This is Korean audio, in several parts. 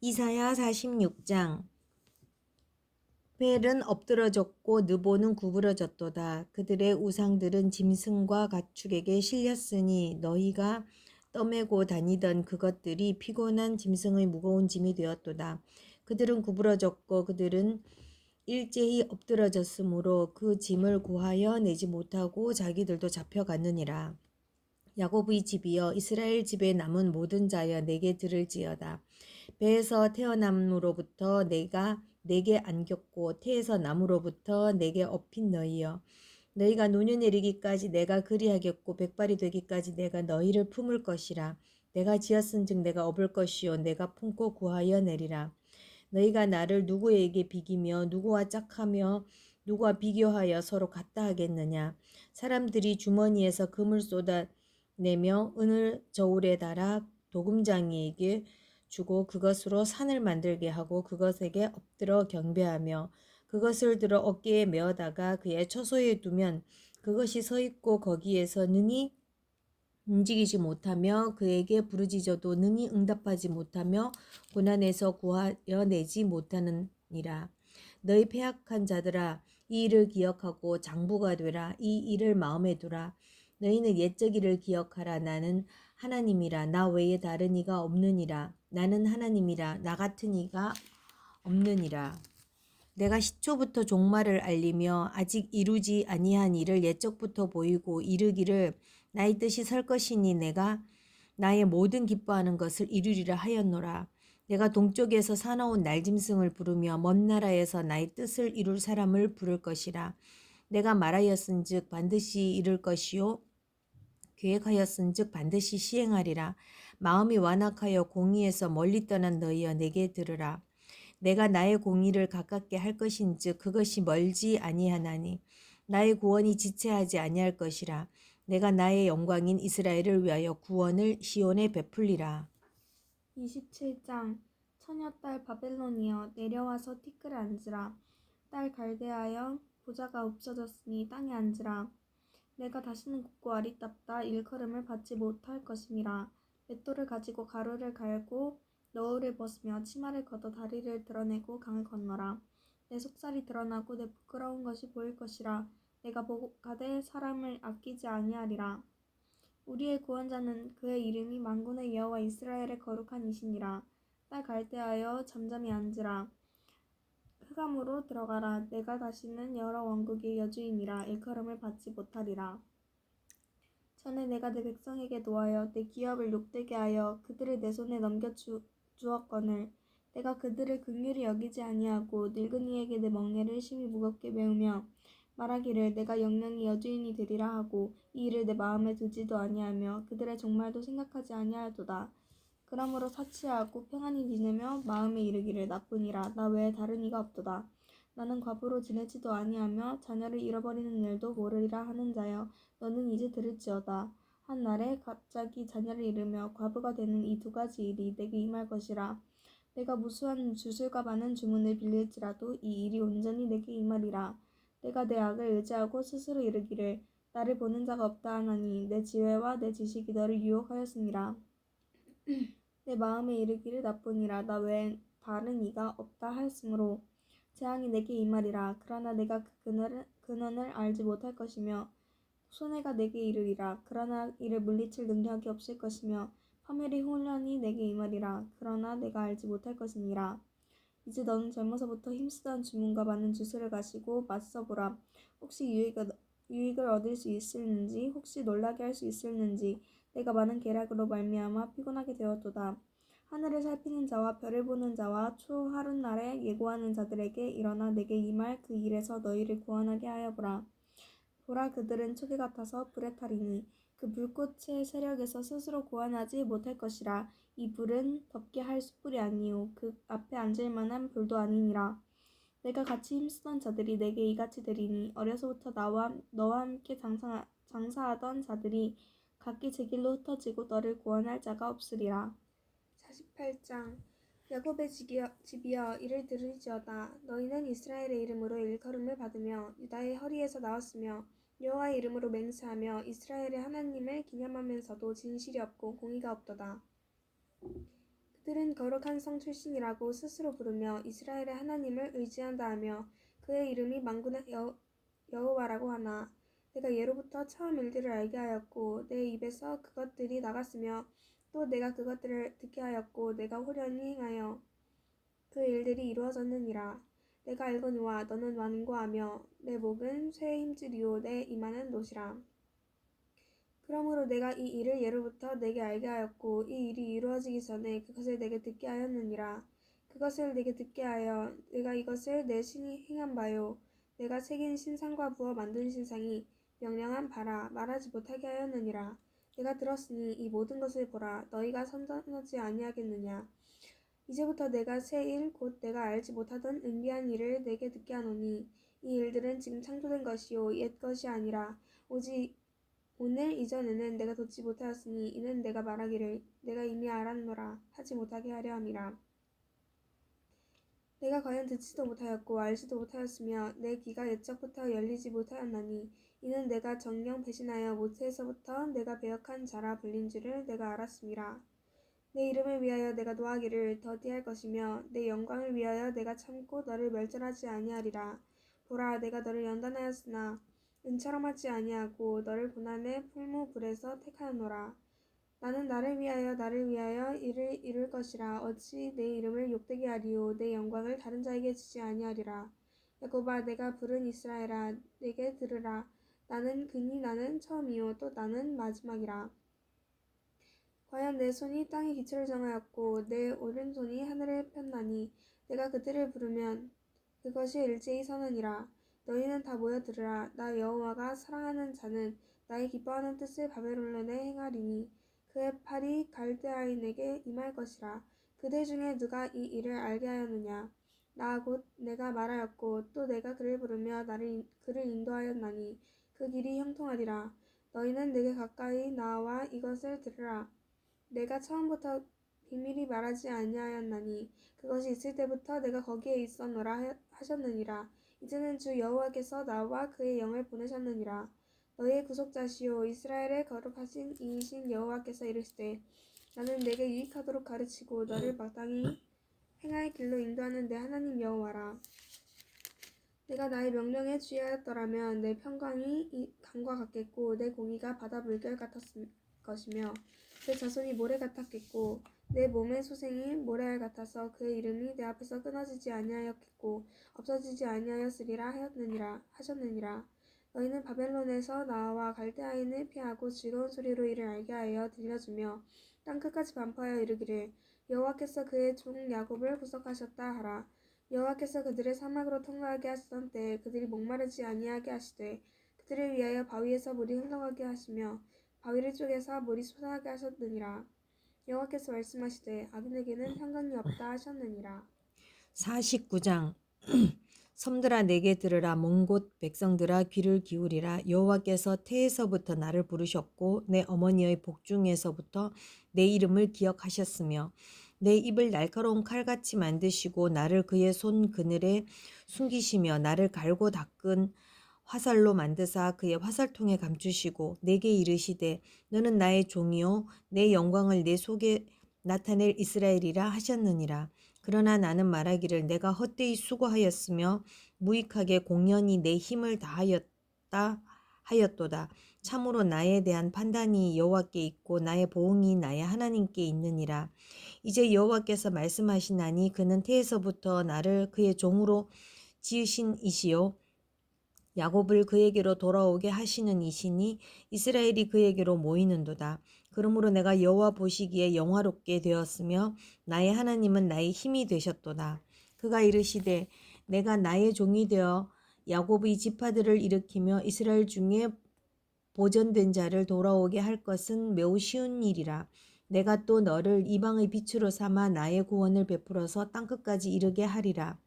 이사야 46장 벨은 엎드러졌고 느보는 구부러졌도다. 그들의 우상들은 짐승과 가축에게 실렸으니 너희가 떠매고 다니던 그것들이 피곤한 짐승의 무거운 짐이 되었도다. 그들은 구부러졌고 그들은 일제히 엎드러졌으므로 그 짐을 구하여 내지 못하고 자기들도 잡혀갔느니라. 야곱의 집이여 이스라엘 집에 남은 모든 자여 내게 들을지어다. 배에서 태어남으로부터 내가 내게 안겼고 태에서 남으로부터 내게 업힌 너희여. 너희가 노년에 이르기까지 내가 그리하겠고 백발이 되기까지 내가 너희를 품을 것이라. 내가 지었은즉 내가 업을 것이요 내가 품고 구하여 내리라. 너희가 나를 누구에게 비기며 누구와 짝하며 누구와 비교하여 서로 같다 하겠느냐? 사람들이 주머니에서 금을 쏟아 내며 은을 저울에 달아 도금장이에게 주고 그것으로 산을 만들게 하고 그것에게 엎드려 경배하며 그것을 들어 어깨에 메어다가 그의 처소에 두면 그것이 서 있고 거기에서 능히 움직이지 못하며 그에게 부르짖어도 능히 응답하지 못하며 고난에서 구하여 내지 못하느니라. 너희 패악한 자들아 이 일을 기억하고 장부가 되라 이 일을 마음에 두라 너희는 옛적 일을 기억하라. 나는 하나님이라. 나 외에 다른 이가 없느니라. 나는 하나님이라. 나 같은 이가 없느니라. 내가 시초부터 종말을 알리며 아직 이루지 아니한 일을 옛적부터 보이고 이르기를 나의 뜻이 설 것이니 내가 나의 모든 기뻐하는 것을 이루리라 하였노라. 내가 동쪽에서 사나운 날짐승을 부르며 먼 나라에서 나의 뜻을 이룰 사람을 부를 것이라. 내가 말하였은즉 반드시 이룰 것이요 계획하였은즉 반드시 시행하리라. 마음이 완악하여 공의에서 멀리 떠난 너희여 내게 들으라. 내가 나의 공의를 가깝게 할 것인즉 그것이 멀지 아니하나니 나의 구원이 지체하지 아니할 것이라 내가 나의 영광인 이스라엘을 위하여 구원을 시온에 베풀리라 27장 처녀딸 바벨론이여 내려와서 티끌에 앉으라 딸 갈대하여 보좌가 없어졌으니 땅에 앉으라 내가 다시는 굽고 아리답다 일컬음을 받지 못할 것임이라 맷돌을 가지고 가루를 갈고 너울을 벗으며 치마를 걷어 다리를 드러내고 강을 건너라. 내 속살이 드러나고 내 부끄러운 것이 보일 것이라. 내가 보고가되 사람을 아끼지 아니하리라. 우리의 구원자는 그의 이름이 만군의 여호와 이스라엘의 거룩한 이시니라. 딸 갈대하여 잠잠히 앉으라. 흑암으로 들어가라. 내가 다시는 여러 왕국의 여주인이라 일컬음을 받지 못하리라. 전에 내가 내 백성에게 노하여 내 기업을 욕되게 하여 그들을 내 손에 넘겨 주 주었거늘 내가 그들을 극률히 여기지 아니하고 늙은이에게 내 멍에를 심히 무겁게 메우며 말하기를 내가 영영이 여주인이 되리라 하고 이 일을 내 마음에 두지도 아니하며 그들의 종말도 생각하지 아니하도다. 그러므로 사치하고 평안히 지내며 마음에 이르기를 나뿐이라 나 외에 다른 이가 없도다. 나는 과부로 지내지도 아니하며 자녀를 잃어버리는 일도 모르리라 하는 자여 너는 이제 들을지어다. 한 날에 갑자기 자녀를 잃으며 과부가 되는 이 두 가지 일이 내게 임할 것이라. 내가 무수한 주술과 많은 주문을 빌릴지라도 이 일이 온전히 내게 임하리라. 내가 내 악을 의지하고 스스로 이르기를 나를 보는 자가 없다 하나니 내 지혜와 내 지식이 너를 유혹하였습니다. 내 마음에 이르기를 나뿐이라 나 외에 다른 이가 없다 하였으므로 재앙이 내게 임하리라. 그러나 내가 그 근원을, 근원을 알지 못할 것이며 손해가 내게 이르리라. 그러나 이를 물리칠 능력이 없을 것이며 파멸이 혼란이 내게 임하리라. 그러나 내가 알지 못할 것이니라. 이제 너는 젊어서부터 힘쓰던 주문과 많은 주술을 가지고 맞서 보라. 혹시 유익을, 유익을 얻을 수 있을는지, 혹시 놀라게 할 수 있을는지, 내가 많은 계략으로 말미암아 피곤하게 되었도다. 하늘을 살피는 자와 별을 보는 자와 초하룻날에 예고하는 자들에게 일어나 내게 임할 그 일에서 너희를 구원하게 하여 보라. 보라 그들은 초계 같아서 불에 타리니 그 불꽃의 세력에서 스스로 구원하지 못할 것이라 이 불은 덮게 할 숯불이 아니요 그 앞에 앉을 만한 불도 아니니라 내가 같이 힘쓰던 자들이 내게 이같이 되리니 어려서부터 나와 너와 함께 장사, 장사하던 자들이 각기 제 길로 흩어지고 너를 구원할 자가 없으리라. 48장. 야곱의 집이여 이를 들을지어다. 너희는 이스라엘의 이름으로 일컬음을 받으며 유다의 허리에서 나왔으며 여호와의 이름으로 맹세하며 이스라엘의 하나님을 기념하면서도 진실이 없고 공의가 없도다. 그들은 거룩한 성 출신이라고 스스로 부르며 이스라엘의 하나님을 의지한다 하며 그의 이름이 만군의 여, 여호와라고 하나 내가 예로부터 처음 일들을 알게 하였고 내 입에서 그것들이 나갔으며 또 내가 그것들을 듣게 하였고 내가 호련히 행하여 그 일들이 이루어졌느니라. 내가 알거니와 너는 완고하며 내 목은 쇠의 힘줄이요 내 이마는 노시라. 그러므로 내가 이 일을 예로부터 내게 알게 하였고 이 일이 이루어지기 전에 그것을 내게 듣게 하였느니라. 그것을 내게 듣게 하여 내가 이것을 내 신이 행한 바요. 내가 새긴 신상과 부어 만든 신상이 명령한 바라 말하지 못하게 하였느니라. 내가 들었으니 이 모든 것을 보라. 너희가 선전하지 아니하겠느냐? 이제부터 내가 새 일 곧 내가 알지 못하던 은비한 일을 내게 듣게 하노니 이 일들은 지금 창조된 것이요 옛 것이 아니라. 오직 오늘 이전에는 내가 듣지 못하였으니 이는 내가 말하기를 내가 이미 알았노라. 하지 못하게 하려 함이라. 내가 과연 듣지도 못하였고 알지도 못하였으며 내 귀가 옛적부터 열리지 못하였나니 이는 내가 정령 배신하여 모태에서부터 내가 배역한 자라 불린 줄을 내가 알았음이라 내 이름을 위하여 내가 노하기를 더디할 것이며 내 영광을 위하여 내가 참고 너를 멸절하지 아니하리라. 보라 내가 너를 연단하였으나 은처럼 하지 아니하고 너를 고난의 풀무불에서 택하였노라. 나는 나를 위하여 나를 위하여 이를 이룰 것이라. 어찌 내 이름을 욕되게 하리요 내 영광을 다른 자에게 주지 아니하리라. 야곱아 내가 부른 이스라엘아 내게 들으라 나는 그니 나는 처음이요. 또 나는 마지막이라. 과연 내 손이 땅의 기초를 정하였고 내 오른손이 하늘을 폈나니 내가 그들을 부르면 그것이 일제히 서느니라. 너희는 다 모여 들으라. 나 여호와가 사랑하는 자는 나의 기뻐하는 뜻을 바벨론에 행하리니 그의 팔이 갈대아인에게 임할 것이라. 그들 중에 누가 이 일을 알게 하였느냐? 나 곧 내가 말하였고 또 내가 그를 부르며 나를 인- 그를 인도하였나니 그 길이 형통하리라. 너희는 내게 가까이 나와 이것을 들으라. 내가 처음부터 비밀이 말하지 아니하였나니 그것이 있을 때부터 내가 거기에 있었노라 하- 하셨느니라. 이제는 주 여호와께서 나와 그의 영을 보내셨느니라. 너희의 구속자시요 이스라엘의 거룩하신 이이신 여호와께서 이르시되 나는 내게 유익하도록 가르치고 너를 마땅히 행할 길로 인도하는 내 하나님 여호와라 내가 나의 명령에 주의하였더라면 내 평강이 이 강과 같겠고 내 공의가 바다 물결 같았을 것이며 내 자손이 모래 같았겠고 내 몸의 소생이 모래알 같아서 그의 이름이 내 앞에서 끊어지지 아니하였겠고 없어지지 아니하였으리라 하였느니라 하셨느니라. 너희는 바벨론에서 나와 갈대아인을 피하고 즐거운 소리로 이를 알게 하여 들려주며 땅 끝까지 반포하여 이르기를 여호와께서 그의 종 야곱을 구속하셨다 하라 여호와께서 그들을 사막으로 통과하게 하시던 때에 그들이 목마르지 아니하게 하시되 그들을 위하여 바위에서 물이 흘러가게 하시며 바위를 쪼개서 물이 솟아나게 하셨느니라. 여호와께서 말씀하시되 악인에게는 상관이 없다 하셨느니라. 49장. 섬들아 내게 들으라. 몽곳 백성들아 귀를 기울이라. 여호와께서 태에서부터 나를 부르셨고 내 어머니의 복중에서부터 내 이름을 기억하셨으며 내 입을 날카로운 칼같이 만드시고 나를 그의 손 그늘에 숨기시며 나를 갈고 닦은 화살로 만드사 그의 화살통에 감추시고 내게 이르시되 너는 나의 종이요 내 영광을 내 속에 나타낼 이스라엘이라 하셨느니라 그러나 나는 말하기를 내가 헛되이 수고하였으며 무익하게 공연히 내 힘을 다하였다 하였도다. 참으로 나에 대한 판단이 여호와께 있고 나의 보응이 나의 하나님께 있느니라. 이제 여호와께서 말씀하시나니 그는 태에서부터 나를 그의 종으로 지으신 이시요 야곱을 그에게로 돌아오게 하시는 이시니 이스라엘이 그에게로 모이는도다. 그러므로 내가 여호와 보시기에 영화롭게 되었으며 나의 하나님은 나의 힘이 되셨도다. 그가 이르시되 내가 나의 종이 되어 야곱의 지파들을 일으키며 이스라엘 중에 보존된 자를 돌아오게 할 것은 매우 쉬운 일이라. 내가 또 너를 이방의 빛으로 삼아 나의 구원을 베풀어서 땅 끝까지 이르게 하리라.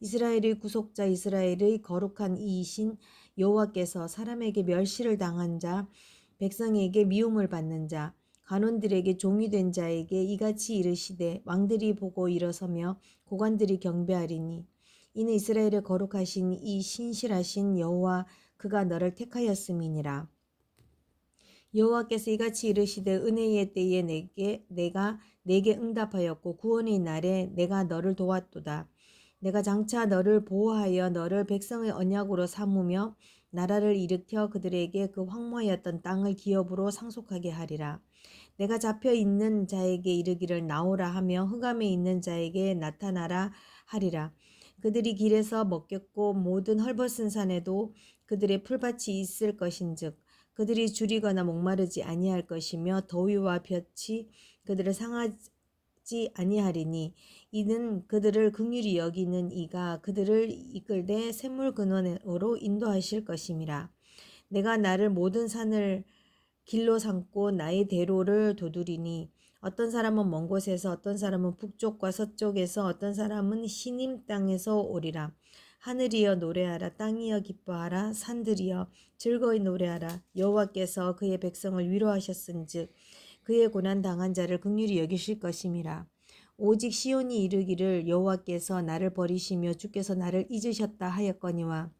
이스라엘의 구속자 이스라엘의 거룩한 이이신 여호와께서 사람에게 멸시를 당한 자 백성에게 미움을 받는 자 간원들에게 종이 된 자에게 이같이 이르시되 왕들이 보고 일어서며 고관들이 경배하리니 이는 이스라엘의 거룩하신 이 신실하신 여호와 그가 너를 택하였음이니라 여호와께서 이같이 이르시되 은혜의 때에 내게 내가 내게 응답하였고 구원의 날에 내가 너를 도왔도다. 내가 장차 너를 보호하여 너를 백성의 언약으로 삼으며 나라를 일으켜 그들에게 그 황무하였던 땅을 기업으로 상속하게 하리라. 내가 잡혀 있는 자에게 이르기를 나오라 하며 흑암에 있는 자에게 나타나라 하리라. 그들이 길에서 먹겠고 모든 헐벗은 산에도 그들의 풀밭이 있을 것인즉 그들이 줄이거나 목마르지 아니할 것이며 더위와 볕이 그들을 상하지 아니하리니 이는 그들을 긍휼히 여기는 이가 그들을 이끌되 샘물 근원으로 인도하실 것임이라. 내가 나를 모든 산을 길로 삼고 나의 대로를 도두리니 어떤 사람은 먼 곳에서 어떤 사람은 북쪽과 서쪽에서 어떤 사람은 시님 땅에서 오리라. 하늘이여 노래하라 땅이여 기뻐하라 산들이여 즐거이 노래하라. 여호와께서 그의 백성을 위로하셨은즉 그의 고난 당한 자를 긍휼히 여기실 것임이라. 오직 시온이 이르기를 여호와께서 나를 버리시며 주께서 나를 잊으셨다 하였거니와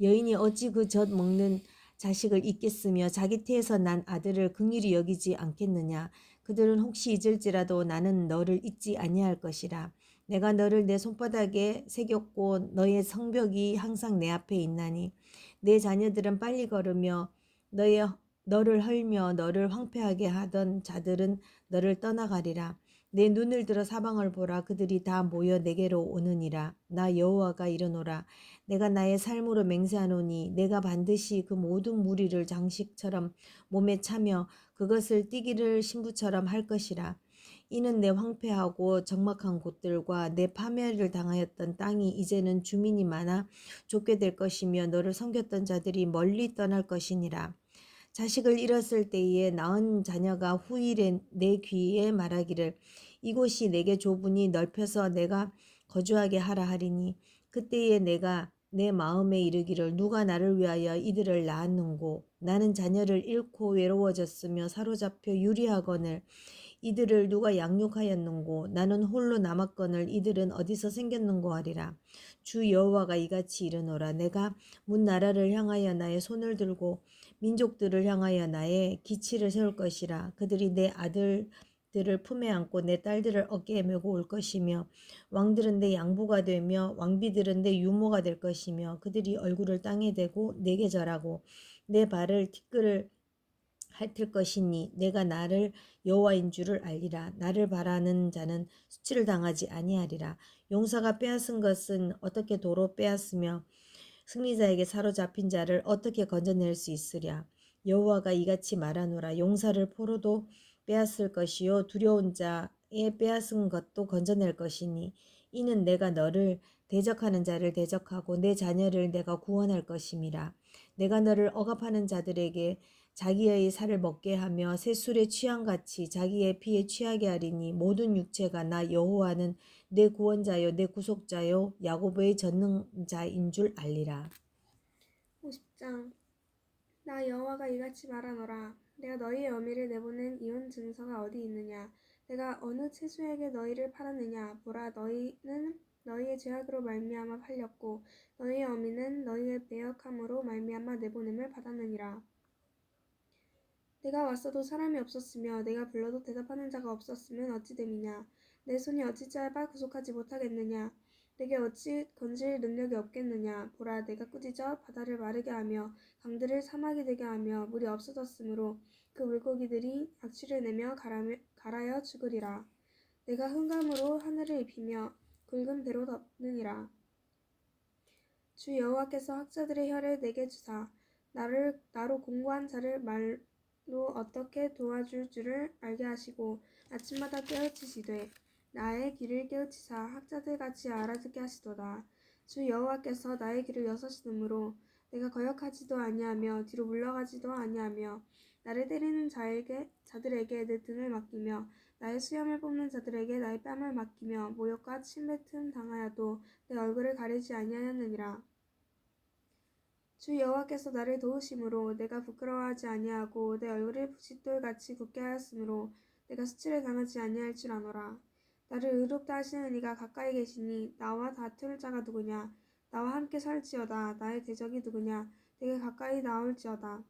여인이 어찌 그 젖 먹는 자식을 잊겠으며 자기 태에서 난 아들을 긍휼히 여기지 않겠느냐? 그들은 혹시 잊을지라도 나는 너를 잊지 아니할 것이라 내가 너를 내 손바닥에 새겼고 너의 성벽이 항상 내 앞에 있나니 내 자녀들은 빨리 걸으며 너의 너를 헐며 너를 황폐하게 하던 자들은 너를 떠나가리라. 내 눈을 들어 사방을 보라. 그들이 다 모여 내게로 오느니라. 나 여호와가 이르노라. 내가 나의 삶으로 맹세하노니 내가 반드시 그 모든 무리를 장식처럼 몸에 차며 그것을 띠기를 신부처럼 할 것이라 이는 내 황폐하고 적막한 곳들과 내 파멸을 당하였던 땅이 이제는 주민이 많아 좁게 될 것이며 너를 섬겼던 자들이 멀리 떠날 것이니라. 자식을 잃었을 때에 낳은 자녀가 후일에 내 귀에 말하기를 이곳이 내게 좁으니 넓혀서 내가 거주하게 하라 하리니 그때에 내가 내 마음에 이르기를 누가 나를 위하여 이들을 낳았는고? 나는 자녀를 잃고 외로워졌으며 사로잡혀 유리하거늘 이들을 누가 양육하였는고? 나는 홀로 남았거늘 이들은 어디서 생겼는고 하리라. 주 여호와가 이같이 이르노라. 내가 문 나라를 향하여 나의 손을 들고 민족들을 향하여 나의 기치를 세울 것이라. 그들이 내 아들 들을 품에 안고 내 딸들을 어깨에 메고 올 것이며 왕들은 내 양부가 되며 왕비들은 내 유모가 될 것이며 그들이 얼굴을 땅에 대고 내게 절하고 내 발을 티끌을 핥을 것이니 내가 나를 여호와인 줄을 알리라. 나를 바라는 자는 수치를 당하지 아니하리라. 용사가 빼앗은 것은 어떻게 도로 빼앗으며 승리자에게 사로잡힌 자를 어떻게 건져낼 수 있으랴? 여호와가 이같이 말하노라. 용사를 포로도 빼앗을 것이요 두려운 자의 빼앗은 것도 건져낼 것이니 이는 내가 너를 대적하는 자를 대적하고 내 자녀를 내가 구원할 것임이라. 내가 너를 억압하는 자들에게 자기의 살을 먹게 하며 새 술에 취한 같이 자기의 피에 취하게 하리니 모든 육체가 나 여호와는 내 구원자요 내 구속자요 야고보의 전능자인 줄 알리라. 50장. 나 여호와가 이같이 말하노라. 내가 너희의 어미를 내보낸 이혼 증서가 어디 있느냐? 내가 어느 채수에게 너희를 팔았느냐? 보라 너희는 너희의 죄악으로 말미암아 팔렸고 너희의 어미는 너희의 배역함으로 말미암아 내보냄을 받았느니라 내가 왔어도 사람이 없었으며 내가 불러도 대답하는 자가 없었으면 어찌 됨이냐? 내 손이 어찌 짧아 구속하지 못하겠느냐? 내게 어찌 건질 능력이 없겠느냐? 보라 내가 꾸짖어 바다를 마르게 하며 강들을 사막이 되게 하며 물이 없어졌으므로 그 물고기들이 악취를 내며 갈아며, 갈아여 죽으리라. 내가 흑암으로 하늘을 입히며 굵은 배로 덮느니라. 주 여호와께서 학자들의 혀를 내게 주사 나를 나로 공고한 자를 말 로 어떻게 도와줄 줄을 알게 하시고 아침마다 깨우치시되 나의 길을 깨우치사 학자들 같이 알아듣게 하시도다. 주 여호와께서 나의 길을 여서시므로 내가 거역하지도 아니하며 뒤로 물러가지도 아니하며 나를 때리는 자에게 자들에게 내 등을 맡기며 나의 수염을 뽑는 자들에게 나의 뺨을 맡기며 모욕과 침뱉음 당하여도 내 얼굴을 가리지 아니하였느니라. 주 여호와께서 나를 도우심으로 내가 부끄러워하지 아니하고 내 얼굴을 부싯돌 같이 굳게 하였으므로 내가 수치를 당하지 아니할 줄 아노라. 나를 의롭다 하시는 이가 가까이 계시니 나와 다툴 자가 누구냐? 나와 함께 설지어다. 나의 대적이 누구냐? 내게 가까이 나올지어다.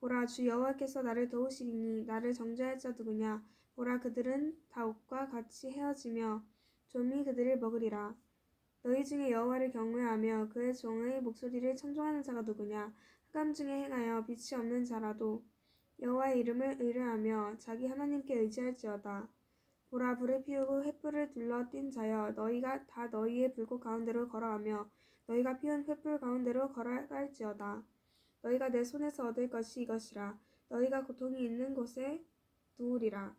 보라 주 여호와께서 나를 도우시리니 나를 정죄할 자 누구냐? 보라 그들은 다 옥과 같이 헤어지며 좀이 그들을 먹으리라. 너희 중에 여호와를 경외하며 그의 종의 목소리를 청종하는 자가 누구냐? 흑암 중에 행하여 빛이 없는 자라도 여호와의 이름을 의뢰하며 자기 하나님께 의지할지어다. 보라 불을 피우고 횃불을 둘러 뛴 자여 너희가 다 너희의 불꽃 가운데로 걸어가며 너희가 피운 횃불 가운데로 걸어갈지어다. 너희가 내 손에서 얻을 것이 이것이라. 너희가 고통이 있는 곳에 누우리라.